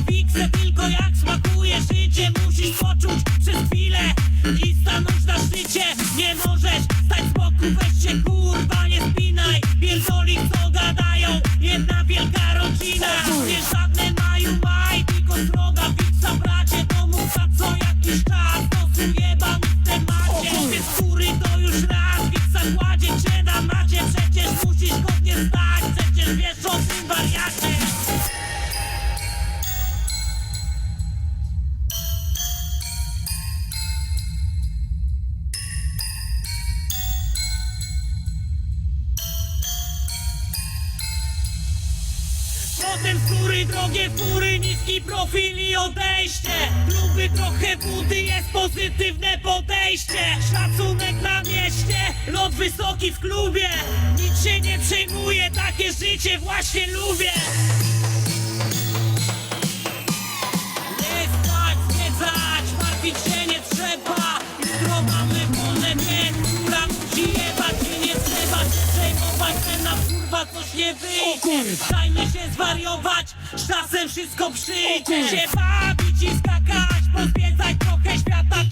wiksę Tylko jak smakuje życie. Musisz poczuć przez chwilę I stanąć na szczycie. Nie możesz stać z boku Weź się kurwa nie spinaj. Pierdoli co gadają Jedna wielka rodzina. Nie żadne maju maj Tylko droga wiksa bracie To za co jakiś czas. To są jebani w temacie. Więc skóry to już raz Wiksa kładzie cię Potem skóry, drogie fury, niski profil i odejście. Luby trochę budy, jest pozytywne podejście. Szacunek na mieście, lot wysoki w klubie. Nic się nie przejmuje, takie życie właśnie lubię. Nie stać, zwiedzać, martwić się nam kurwa coś nie wyjdzie. Dajmy się zwariować, czasem wszystko przyjdzie. Się bawić i skakać, pozwiedzać trochę świata